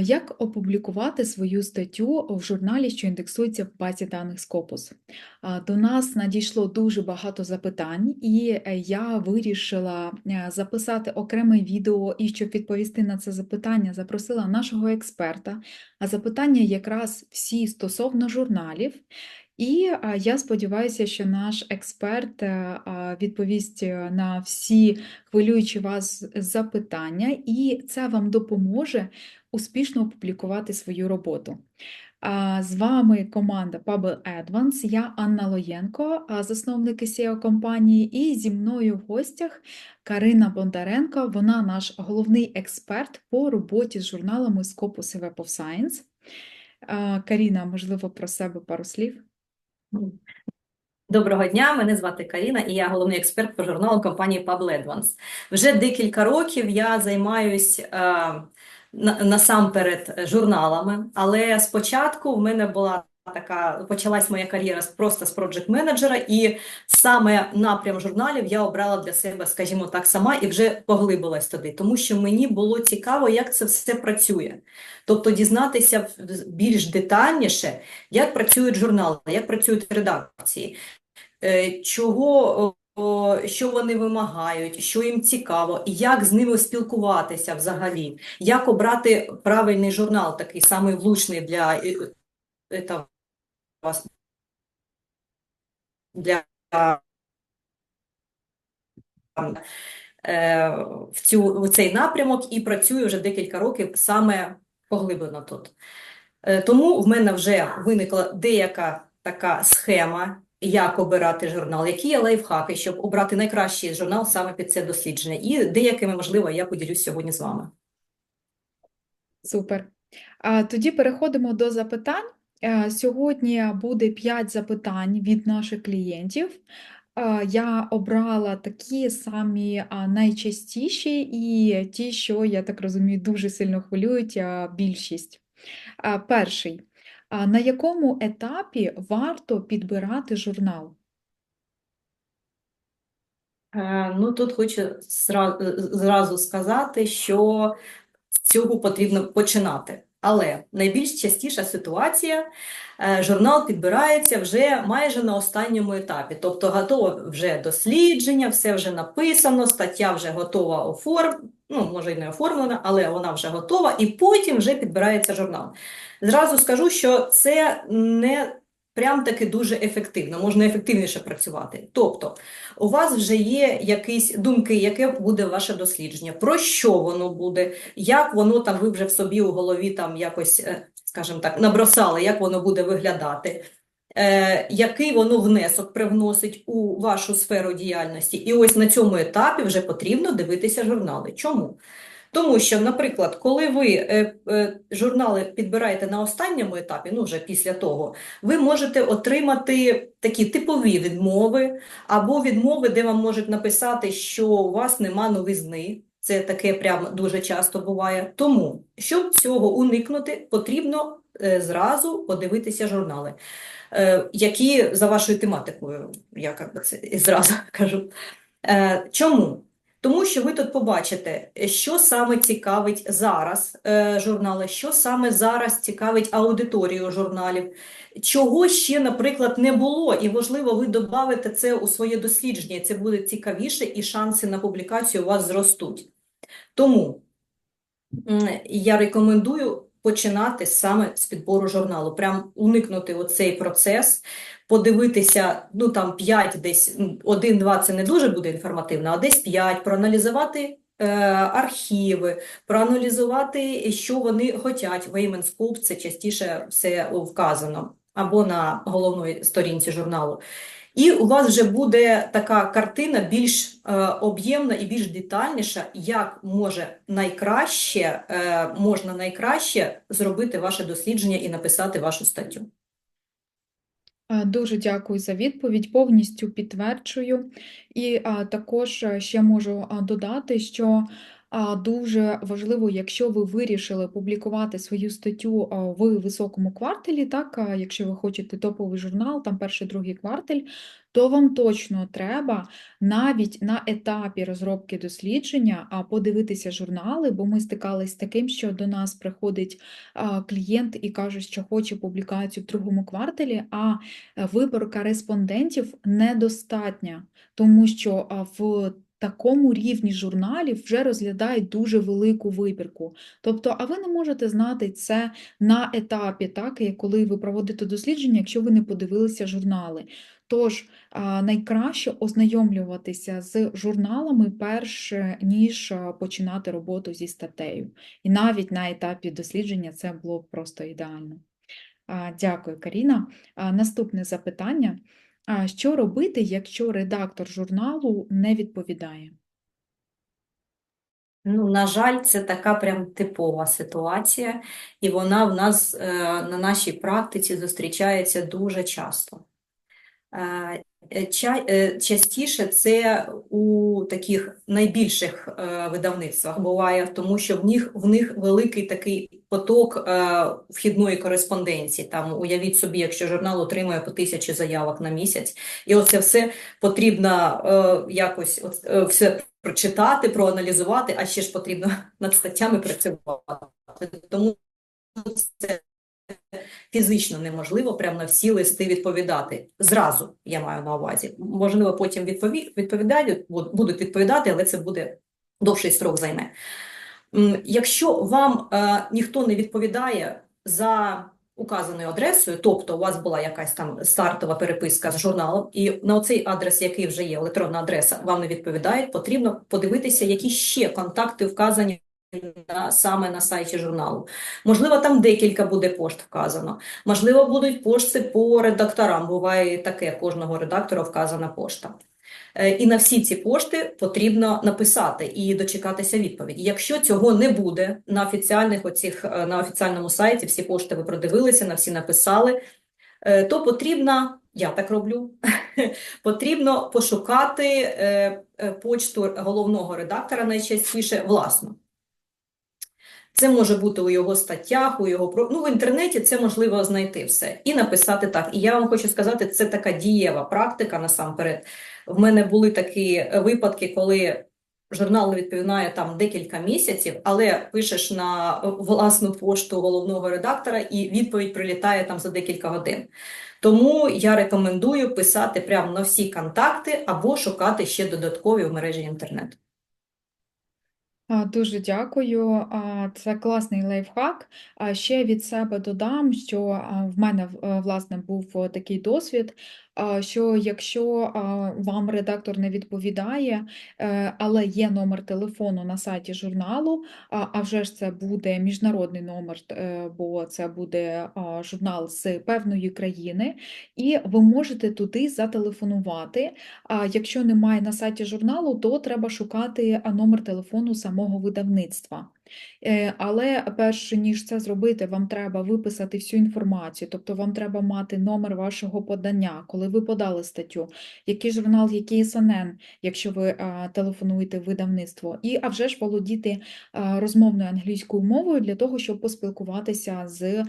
Як опублікувати свою статтю в журналі, що індексується в базі даних Scopus? До нас надійшло дуже багато запитань, і е, я вирішила е, записати окреме відео і щоб відповісти на це запитання, запросила нашого експерта. А запитання якраз всі стосовно журналів. І я сподіваюся, що наш експерт е, відповість на всі хвилюючі вас запитання, і це вам допоможе успішно опублікувати свою роботу. З вами команда Pubble Advance, я Анна Лоєнко, засновник SEO компанії, і зі мною в гостях Карина Бондаренко, вона наш головний експерт по роботі з журналами Scopus і Web of Science. Каріна, можливо, про себе пару слів. Доброго дня, мене звати Каріна, і я головний експерт по журналу компанії Pubble Advance. Вже декілька років я займаюсь е, насамперед журналами, але спочатку в мене була така, почалась моя кар'єра просто з проджект-менеджера, і саме напрям журналів я обрала для себе, скажімо так, сама і вже поглибилась туди, тому що мені було цікаво, як це все працює. Тобто дізнатися більш детальніше, як працюють журнали, як працюють редакції. Е, чого, що вони вимагають, що їм цікаво, і як з ними спілкуватися взагалі, як обрати правильний журнал, такий самий влучний для, е, е, вас- для е, в, цю, в цей напрямок і працюю вже декілька років саме поглиблено тут. Тому в мене вже виникла деяка така схема, як обирати журнал, які є лайфхаки, щоб обрати найкращий журнал саме під це дослідження. І деякими, можливо, я поділюсь сьогодні з вами. Супер. А, Тоді переходимо до запитань. Е, Сьогодні буде 5 запитань від наших клієнтів. Я обрала такі самі найчастіші і ті, що, я так розумію, дуже сильно хвилюють більшість. Перший. На якому етапі варто підбирати журнал? Е, Ну, тут хочу зразу сказати, що з цього потрібно починати. Але найбільш частіша ситуація, е, журнал підбирається вже майже на останньому етапі. Тобто готове вже дослідження, все вже написано, стаття вже готова оформ... ну, може і не оформлена, але вона вже готова, і потім вже підбирається журнал. Зразу скажу, що це не прям таки дуже ефективно, можна ефективніше працювати. Тобто, у вас вже є якісь думки, яке буде ваше дослідження, про що воно буде, як воно там ви вже в собі у голові там якось, е, скажімо так, набросали, як воно буде виглядати, е, який воно внесок привносить у вашу сферу діяльності. І ось на цьому етапі вже потрібно дивитися журнали. Чому? Тому що, наприклад, коли ви е, е, журнали підбираєте на останньому етапі, ну вже після того, ви можете отримати такі типові відмови, або відмови, де вам можуть написати, що у вас нема новизни. Це таке прям дуже часто буває. Тому, щоб цього уникнути, потрібно е, зразу подивитися журнали, які за вашою тематикою, я як це зразу кажу. Чому? Тому що ви тут побачите, що саме цікавить зараз е, журнали, що саме зараз цікавить аудиторію журналів, чого ще, наприклад, не було, і, можливо, ви додавите це у своє дослідження, це буде цікавіше, і шанси на публікацію у вас зростуть. Тому я рекомендую починати саме з підбору журналу, прям уникнути оцей процес, подивитися, ну там 5 десь, 1-2 це не дуже буде інформативно, а десь 5, проаналізувати е, архіви, проаналізувати, що вони хочуть. В Aim це частіше все вказано, або на головній сторінці журналу. І у вас вже буде така картина більш е, об'ємна і більш детальніша, як може найкраще, е, можна найкраще зробити ваше дослідження і написати вашу статтю. Е, Дуже дякую за відповідь, повністю підтверджую. І також ще можу додати, що дуже важливо, якщо ви вирішили публікувати свою статтю в високому кварталі, так, якщо ви хочете топовий журнал, там перший, другий кварталь, то вам точно треба навіть на етапі розробки дослідження подивитися журнали, бо ми стикались з таким, що до нас приходить клієнт і каже, що хоче публікацію в другому кварталі, а е, виборка респондентів недостатня, тому що в такому рівні журналів вже розглядають дуже велику вибірку. Тобто, а ви не можете знати це на етапі, так, коли ви проводите дослідження, якщо ви не подивилися журнали. Тож найкраще ознайомлюватися з журналами перш ніж починати роботу зі статтею. І навіть на етапі дослідження це було б просто ідеально. Дякую, Каріна. Наступне запитання. А Що робити, якщо редактор журналу не відповідає? Ну, на жаль, це така прям типова ситуація, і вона в нас е, на нашій практиці зустрічається дуже часто. Е, е, ча- Частіше це у таких найбільших е, видавництвах буває, тому що в них, в них великий такий поток вхідної кореспонденції. Там уявіть собі, якщо журнал отримує по тисячі заявок на місяць, і оце все потрібно якось от, все прочитати, проаналізувати, а ще ж потрібно над статтями працювати. Тому це фізично неможливо прямо на всі листи відповідати. Зразу, я маю на увазі. Можливо, потім відпові... відповідають, буд- будуть відповідати, але це буде довший строк займе. Якщо вам е, ніхто не відповідає за указаною адресою, тобто у вас була якась там стартова переписка з журналом, і на оцей адрес, який вже є, електронна адреса, вам не відповідають, потрібно подивитися, які ще контакти вказані саме на сайті журналу. Можливо, там декілька буде пошт вказано. Можливо, будуть пошти по редакторам. Буває таке, кожного редактора вказана пошта. Е, І на всі ці пошти потрібно написати і дочекатися відповіді. Якщо цього не буде на офіціальних оцих, е, на офіціальному сайті, всі пошти ви продивилися, на всі написали, е, то потрібно, я так роблю, потрібно пошукати почту головного редактора найчастіше власну. Це може бути у його статтях, у його ну, в інтернеті це можливо знайти все і написати так. І я вам хочу сказати, це така дієва практика насамперед. В мене були такі е, випадки, коли журнал не відповідає там декілька місяців, але пишеш на е, власну пошту головного редактора, і відповідь прилітає там за декілька годин. Тому я рекомендую писати прямо на всі контакти або шукати ще додаткові в мережі інтернет. Дуже дякую. Це класний лайфхак. А ще від себе додам, що в мене е, власне був е, такий досвід, що якщо вам редактор не відповідає, е, але є номер телефону на сайті журналу, а вже ж це буде міжнародний номер, е, бо це буде журнал з певної країни, і ви можете туди зателефонувати. А якщо немає на сайті журналу, то треба шукати номер телефону самого видавництва. Е, Але перш ніж це зробити, вам треба виписати всю інформацію, тобто вам треба мати номер вашого подання, коли ви подали статтю, який журнал, який СНН, якщо ви телефонуєте в видавництво, і а вже ж володіти розмовною англійською мовою для того, щоб поспілкуватися з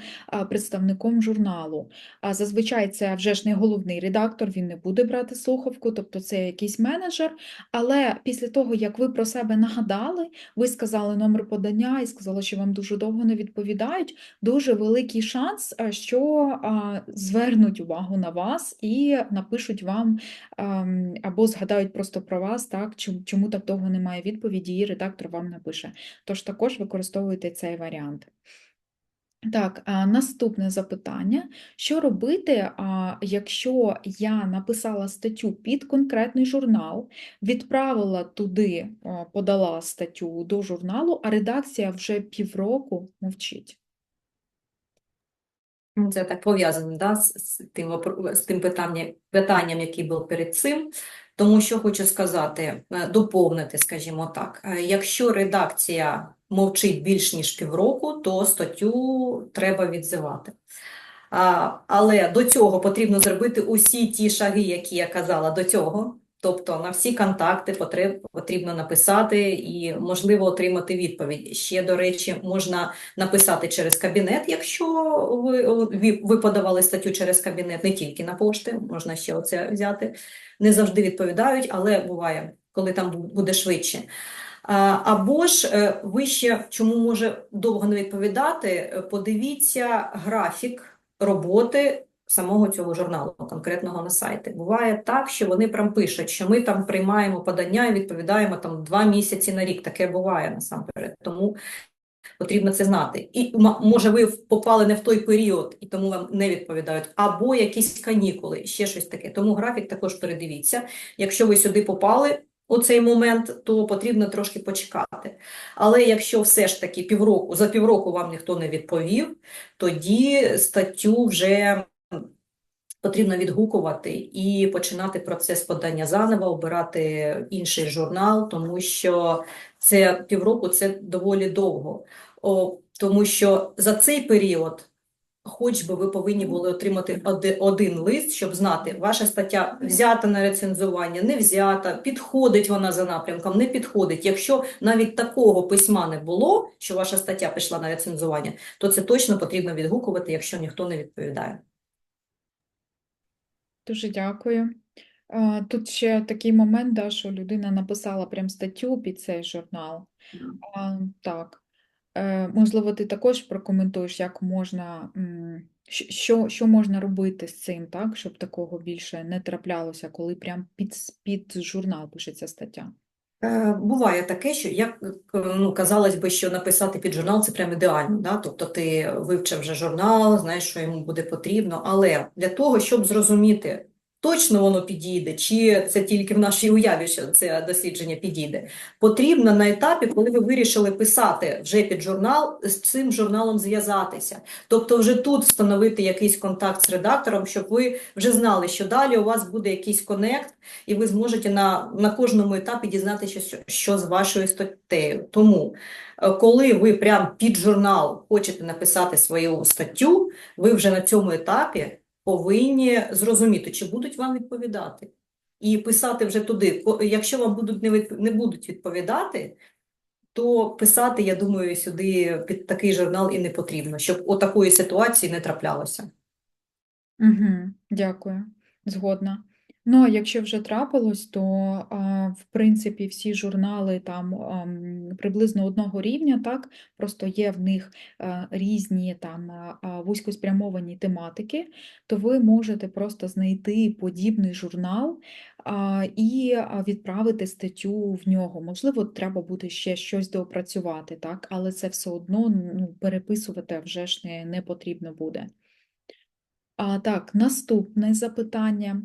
представником журналу. А зазвичай це вже ж не головний редактор, він не буде брати слухавку, тобто це якийсь менеджер. Але після того, як ви про себе нагадали, ви сказали номер подання і сказала, що вам дуже довго не відповідають, дуже великий шанс, що звернуть увагу на вас і напишуть вам або згадають просто про вас, так, чому так довго немає відповіді, і редактор вам напише. Тож також використовуйте цей варіант. Так, наступне запитання. Що робити, якщо я написала статтю під конкретний журнал, відправила туди, подала статтю до журналу, а редакція вже півроку мовчить? Ну, Це так пов'язано да, з, з тим, з тим питанням, питанням, який був перед цим. Тому що хочу сказати, е, доповнити, скажімо так, е, якщо редакція мовчить більш ніж півроку, то статтю треба відзивати. Але до цього потрібно зробити усі ті шаги, які я казала до цього. Тобто на всі контакти потреб, потрібно написати і, можливо, отримати відповідь. Ще, до речі, можна написати через кабінет, якщо ви, ви, подавали статтю через кабінет, не тільки на пошти, можна ще оце взяти. Не завжди відповідають, але буває, коли там буде швидше. Або ж е, ви ще, чому може довго не відповідати, е, подивіться графік роботи самого цього журналу, конкретного на сайті. Буває так, що вони прям пишуть, що ми там приймаємо подання і відповідаємо там два місяці на рік. Таке буває насамперед. Тому потрібно це знати. І може ви попали не в той період, і тому вам не відповідають, або якісь канікули, ще щось таке. Тому графік також передивіться. Якщо ви сюди попали у цей момент, то потрібно трошки почекати. Але якщо все ж таки півроку, за півроку вам ніхто не відповів, тоді статтю вже потрібно відгукувати і починати процес подання заново, обирати інший журнал, тому що це півроку це доволі довго. О, тому що за цей період, хоч би ви повинні були отримати один лист, щоб знати, ваша стаття взята на рецензування, не взята, підходить вона за напрямком, не підходить. Якщо навіть такого письма не було, що ваша стаття пішла на рецензування, то це точно потрібно відгукувати, якщо ніхто не відповідає. Дуже дякую. А, Тут ще такий момент, да, що людина написала прям статтю під цей журнал. А, так. Е, можливо, ти також прокоментуєш, як можна, м, щ- що, що можна робити з цим, так, щоб такого більше не траплялося, коли прям під, с- під журнал пишеться стаття. Е, Буває таке, що як е, ну, казалось би, що написати під журнал це прям ідеально. Да? Тобто ти вивчив вже журнал, знаєш, що йому буде потрібно. Але для того, щоб зрозуміти, точно воно підійде, чи це тільки в нашій уяві, що це дослідження підійде, потрібно на етапі, коли ви вирішили писати вже під журнал, з цим журналом зв'язатися. Тобто вже тут встановити якийсь контакт з редактором, щоб ви вже знали, що далі у вас буде якийсь конект, і ви зможете на, на кожному етапі дізнатися, що, що з вашою статтею. Тому, е, коли ви прям під журнал хочете написати свою статтю, ви вже на цьому етапі повинні зрозуміти, чи будуть вам відповідати. І писати вже туди. Якщо вам будуть не, від... не будуть відповідати, то писати, я думаю, сюди під такий журнал і не потрібно, щоб отакої ситуації не траплялося. Угу, дякую, згодна. Ну, а якщо вже трапилось, то в принципі всі журнали там ам, приблизно одного рівня, так? Просто є в них а, різні там вузькоспрямовані тематики, то ви можете просто знайти подібний журнал і відправити статтю в нього. Можливо, треба буде ще щось доопрацювати, так? Але це все одно ну, переписувати вже ж не, не потрібно буде. А, так, наступне запитання.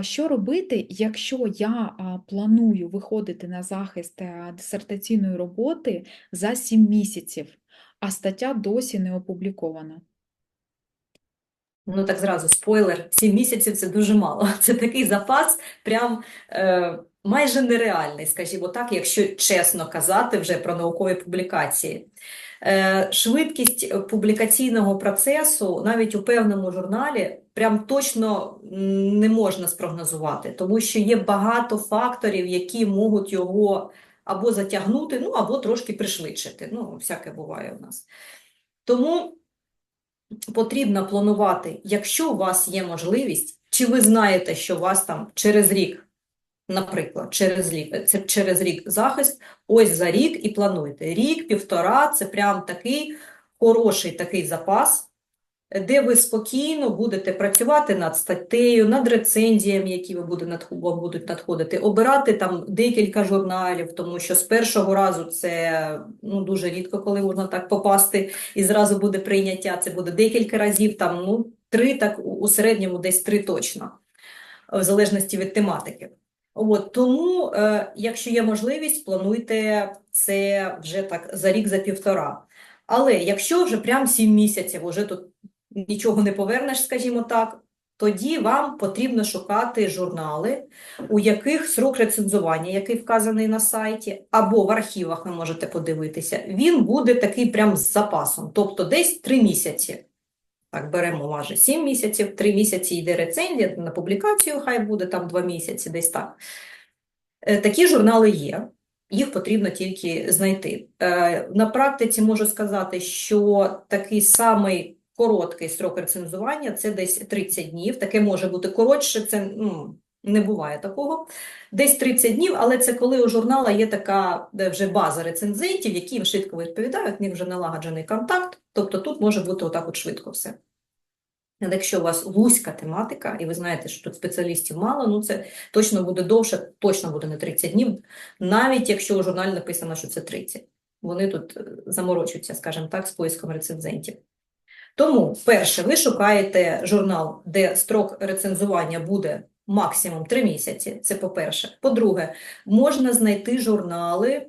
Що робити, якщо я планую виходити на захист е, дисертаційної роботи за 7 місяців, а стаття досі не опублікована? Ну так зразу спойлер, 7 місяців це дуже мало. Це такий запас, прям е, майже нереальний, скажімо так, якщо чесно казати вже про наукові публікації. Е, швидкість публікаційного процесу навіть у певному журналі прям точно не можна спрогнозувати, тому що є багато факторів, які можуть його або затягнути, ну або трошки пришвидшити. Ну, всяке буває у нас. Тому потрібно планувати, якщо у вас є можливість, чи ви знаєте, що у вас там через рік, наприклад, через рік, це через рік захист, ось за рік і плануйте. Рік, півтора це прям такий хороший такий запас, де ви спокійно будете працювати над статтею, над рецензіями, які ви буде надх- вам будуть надходити, обирати там декілька журналів, тому що з першого разу це ну, дуже рідко, коли можна так попасти і зразу буде прийняття. Це буде декілька разів, там ну три, так у середньому десь три точно, в залежності від тематики. От тому, е, якщо є можливість, плануйте це вже так за рік, за півтора. Але якщо вже прям сім місяців, уже тут нічого не повернеш, скажімо так, тоді вам потрібно шукати журнали, у яких срок рецензування, який вказаний на сайті, або в архівах ви можете подивитися, він буде такий прям з запасом, тобто десь три місяці. Так, беремо майже 7 місяців, 3 місяці йде рецензія, на публікацію хай буде там 2 місяці, десь так. Е, Такі журнали є, їх потрібно тільки знайти. Е, На практиці можу сказати, що такий самий короткий строк рецензування це десь 30 днів. Таке може бути коротше, це ну, не буває такого. Десь 30 днів, але це коли у журнала є така вже база рецензентів, які їм швидко відповідають, в них вже налагоджений контакт. Тобто тут може бути отак от швидко все. Але якщо у вас вузька тематика, і ви знаєте, що тут спеціалістів мало, ну це точно буде довше, точно буде не 30 днів, навіть якщо у журналі написано, що це 30. Вони тут е, заморочуються, скажімо так, з поиском рецензентів. Тому, перше, ви шукаєте журнал, де строк рецензування буде максимум 3 місяці. Це по-перше. По-друге, можна знайти журнали,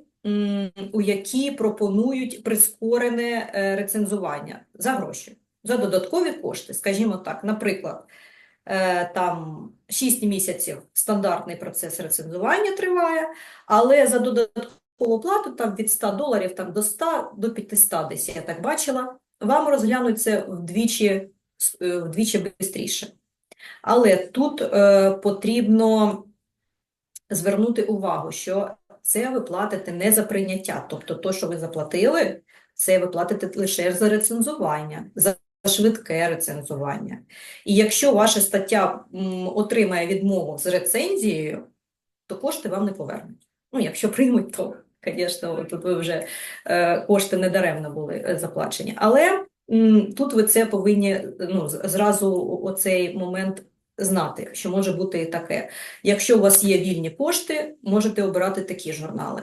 у які пропонують прискорене е, рецензування за гроші, за додаткові кошти, скажімо так. Наприклад, е, там 6 місяців стандартний процес рецензування триває, але за додаткову плату там від 100 доларів там, до 100 до 500 десь, я так бачила, вам розглянуть це вдвічі, е, вдвічі швидше. Але тут е, потрібно звернути увагу, що це ви платите не за прийняття. Тобто, то, що ви заплатили, це ви платите лише за рецензування, за швидке рецензування. І якщо ваша стаття м, отримає відмову з рецензією, то кошти вам не повернуть. Ну, якщо приймуть, то, звісно, тут ви вже е, кошти недаремно були е, заплачені. Але тут ви це повинні ну, зразу оцей момент знати, що може бути і таке. Якщо у вас є вільні кошти, можете обирати такі журнали.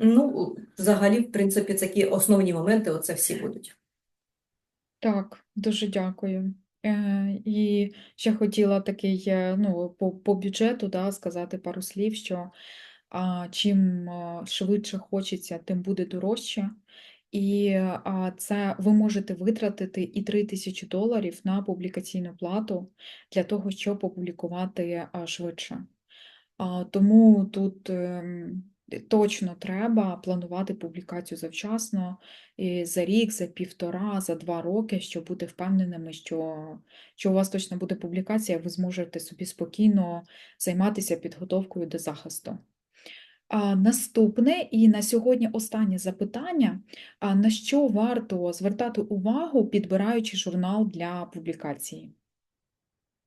Ну, взагалі, в принципі, такі основні моменти, оце всі будуть. Так, дуже дякую. Е, І ще хотіла такий, е, ну, по, по бюджету, да, сказати пару слів, що чим швидше хочеться, тим буде дорожче. І це ви можете витратити і 3 тисячі доларів на публікаційну плату для того, щоб опублікувати швидше. Тому тут ем, точно треба планувати публікацію завчасно, за рік, за півтора, за два роки, щоб бути впевненими, що, що у вас точно буде публікація, ви зможете собі спокійно займатися підготовкою до захисту. Наступне і на сьогодні останнє запитання. На що варто звертати увагу, підбираючи журнал для публікації?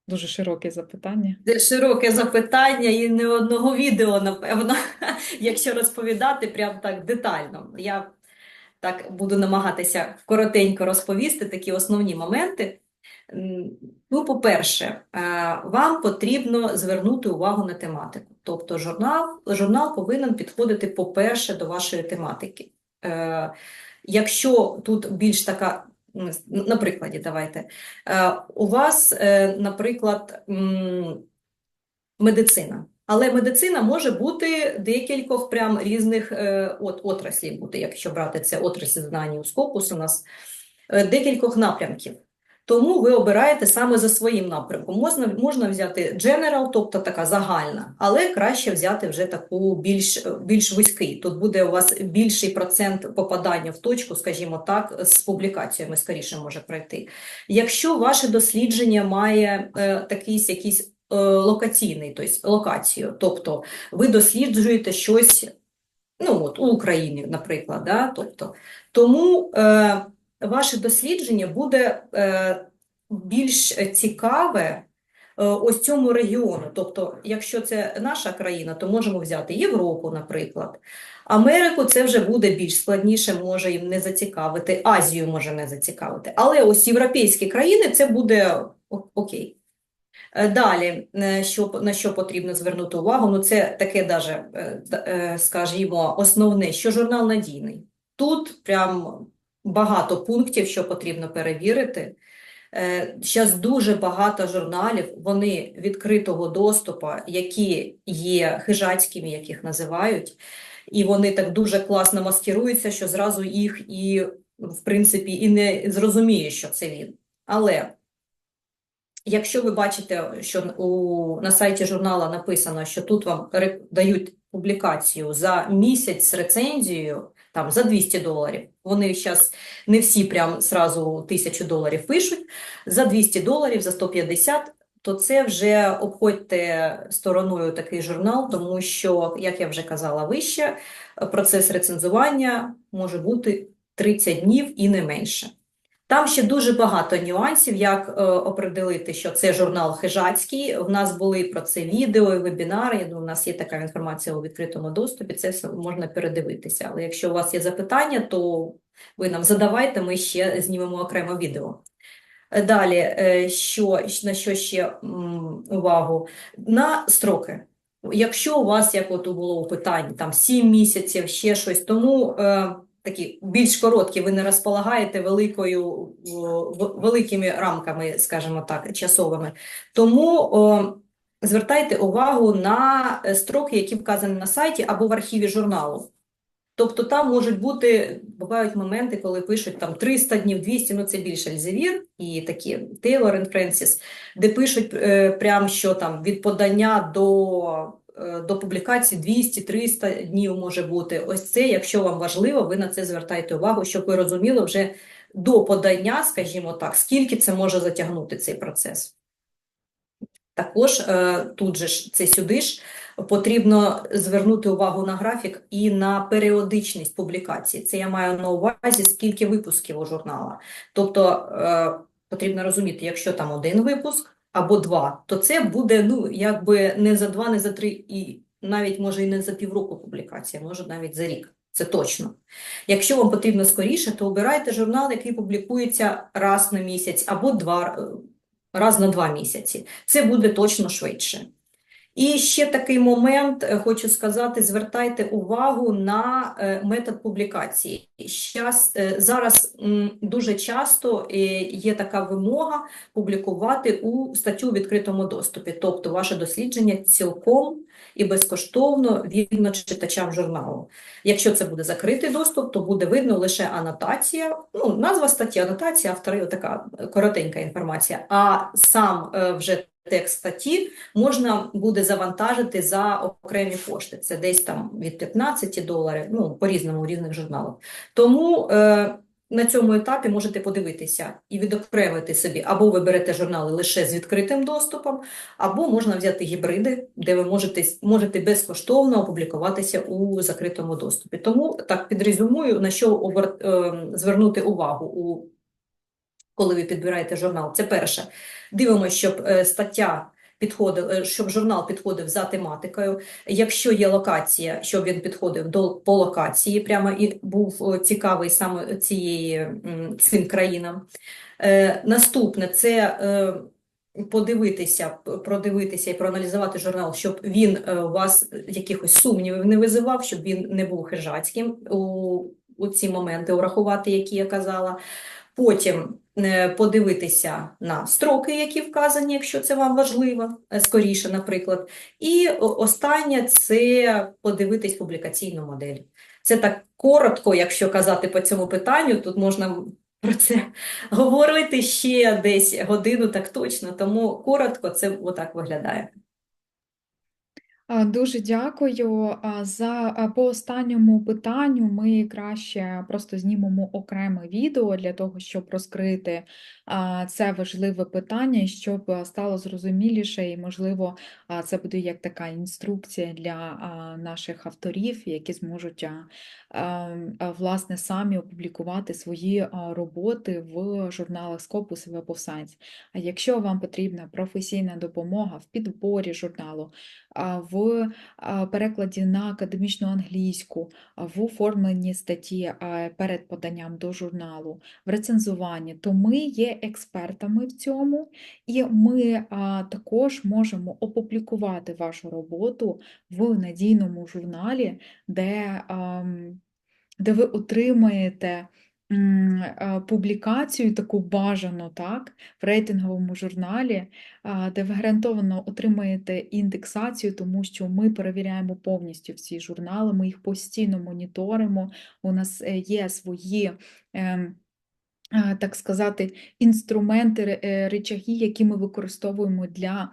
Дуже широке запитання. Це широке запитання і не одного відео, напевно, якщо розповідати прям так детально. Я так буду намагатися коротенько розповісти такі основні моменти. Ну, по-перше, е, вам потрібно звернути увагу на тематику. Тобто журнал, журнал повинен підходити, по-перше, до вашої тематики. Е, Якщо тут більш така, на прикладі давайте, Е, у вас, наприклад, медицина. Але медицина може бути декількох прям різних от, отраслів бути, якщо брати це отраслі знань у Scopus у нас, декількох напрямків. Тому ви обираєте саме за своїм напрямком. Можна, можна взяти general, тобто така загальна, але краще взяти вже таку більш, більш вузький. Тут буде у вас більший процент попадання в точку, скажімо так, з публікаціями скоріше може пройти. Якщо ваше дослідження має е, такий якийсь е, локаційний, тобто локацію, тобто ви досліджуєте щось, ну от у Україні, наприклад, да? тобто, тому е, ваше дослідження буде е, більш цікаве е, ось цьому регіону. Тобто, якщо це наша країна, то можемо взяти Європу, наприклад. Америку це вже буде більш складніше, може їм не зацікавити, Азію може не зацікавити. Але ось європейські країни це буде окей. Е, Далі, що, на що потрібно звернути увагу, ну це таке даже, скажімо, основне, що журнал надійний. Тут прям багато пунктів, що потрібно перевірити. Зараз дуже багато журналів, вони відкритого доступу, які є хижацькими, як їх називають, і вони так дуже класно маскируються, що зразу їх і, в принципі, і не зрозуміє, що це він. Але Якщо ви бачите, що у, на сайті журнала написано, що тут вам дають публікацію за місяць з рецензією, там за 200 доларів. Вони зараз не всі прям сразу тисячу доларів пишуть. За 200 доларів, за 150, то це вже обходьте стороною такий журнал, тому що, як я вже казала вище, процес рецензування може бути 30 днів і не менше. Там ще дуже багато нюансів, як е, определити, що це журнал хижацький. У нас були про це відео і вебінари. Я думаю, у нас є така інформація у відкритому доступі. Це все можна передивитися. Але якщо у вас є запитання, то ви нам задавайте, ми ще знімемо окремо відео. Далі, е, що, на що ще увагу? На строки. Якщо у вас, як от було у питанні, там 7 місяців, ще щось, тому е, такі більш короткі, ви не розполагаєте великою, великими рамками, скажімо так, часовими. Тому о, звертайте увагу на е, строки, які вказані на сайті або в архіві журналу. Тобто там можуть бути, бувають моменти, коли пишуть там 300 днів, 200, ну це більше Ельзевір і такі Тейлор і Френсіс, де пишуть е, прям, що там від подання до, до публікації 200-300 днів може бути. Ось це, якщо вам важливо, ви на це звертайте увагу, щоб ви розуміли вже до подання, скажімо так, скільки це може затягнути цей процес. Також е, тут же ж це сюди ж потрібно звернути увагу на графік і на періодичність публікації. Це я маю на увазі, скільки випусків у журнала. Тобто е, потрібно розуміти, якщо там один випуск або два, то це буде ну якби не за два, не за три, і навіть може і не за півроку публікація, може навіть за рік. Це точно. Якщо вам потрібно скоріше, то обирайте журнал, який публікується раз на місяць або два, е, раз на два місяці. Це буде точно швидше. І ще такий момент, е, хочу сказати, звертайте увагу на е, метод публікації. Е, зараз дуже часто є така вимога публікувати у статтю у відкритому доступі, тобто ваше дослідження цілком і безкоштовно видно читачам журналу. Якщо це буде закритий доступ, то буде видно лише анотація, ну, назва статті, анотація, автори, така коротенька інформація, а сам вже текст статті можна буде завантажити за окремі кошти. Це десь там від 15 доларів, ну, по-різному у різних журналах. Тому е, на цьому етапі можете подивитися і відокремити собі, або ви берете журнали лише з відкритим доступом, або можна взяти гібриди, де ви можете, можете безкоштовно опублікуватися у закритому доступі. Тому так підрезюмую, на що обер, е, звернути увагу у коли ви підбираєте журнал. Це перше. Дивимося, щоб е, стаття підходила, е, щоб журнал підходив за тематикою. Якщо є локація, щоб він підходив до по локації, прямо і був е, цікавий саме цієї цим країнам. Наступне це подивитися, продивитися і проаналізувати журнал, щоб він у вас якихось сумнівів не визивав, щоб він не був хижацьким у, у ці моменти, урахувати, які я казала. Потім е, подивитися на строки, які вказані, якщо це вам важливо, е, скоріше, наприклад. І останнє це подивитись публікаційну модель. Це так коротко, якщо казати по цьому питанню, тут можна про це говорити ще десь годину, так точно, тому коротко це отак виглядає. А, Дуже дякую. За а, по останньому питанню ми краще просто знімемо окреме відео для того, щоб розкрити це важливе питання, щоб стало зрозуміліше, і, можливо, це буде як така інструкція для наших авторів, які зможуть а, власне самі опублікувати свої роботи в журналах Scopus і Web of Science. А якщо вам потрібна професійна допомога в підборі журналу, в перекладі на академічну англійську, в оформленні статті перед поданням до журналу, в рецензуванні, то ми є експертами в цьому, і ми також можемо опублікувати вашу роботу в надійному журналі, де, де ви отримаєте публікацію таку бажану, так, в рейтинговому журналі, де ви гарантовано отримаєте індексацію, тому що ми перевіряємо повністю всі журнали, ми їх постійно моніторимо. У нас е, є свої. е, Так сказати, інструменти, е, речаги, які ми використовуємо для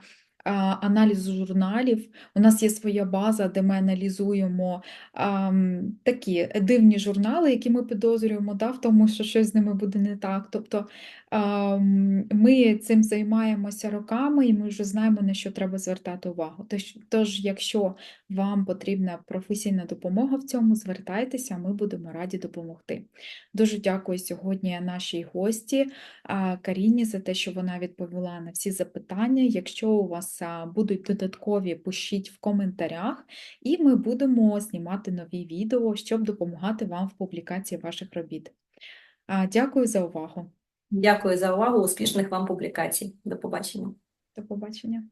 аналізу журналів. У нас є своя база, де ми аналізуємо ам, такі дивні журнали, які ми підозрюємо, да, в тому, що щось з ними буде не так. Тобто ам, ми цим займаємося роками, і ми вже знаємо, на що треба звертати увагу. Тож, тож якщо вам потрібна професійна допомога в цьому, звертайтеся, ми будемо раді допомогти. Дуже дякую сьогодні нашій гості а, Каріні за те, що вона відповіла на всі запитання. Якщо у вас будуть додаткові, пишіть в коментарях, і ми будемо знімати нові відео, щоб допомагати вам в публікації ваших робіт. Дякую за увагу. Дякую за увагу, успішних вам публікацій. До побачення. До побачення.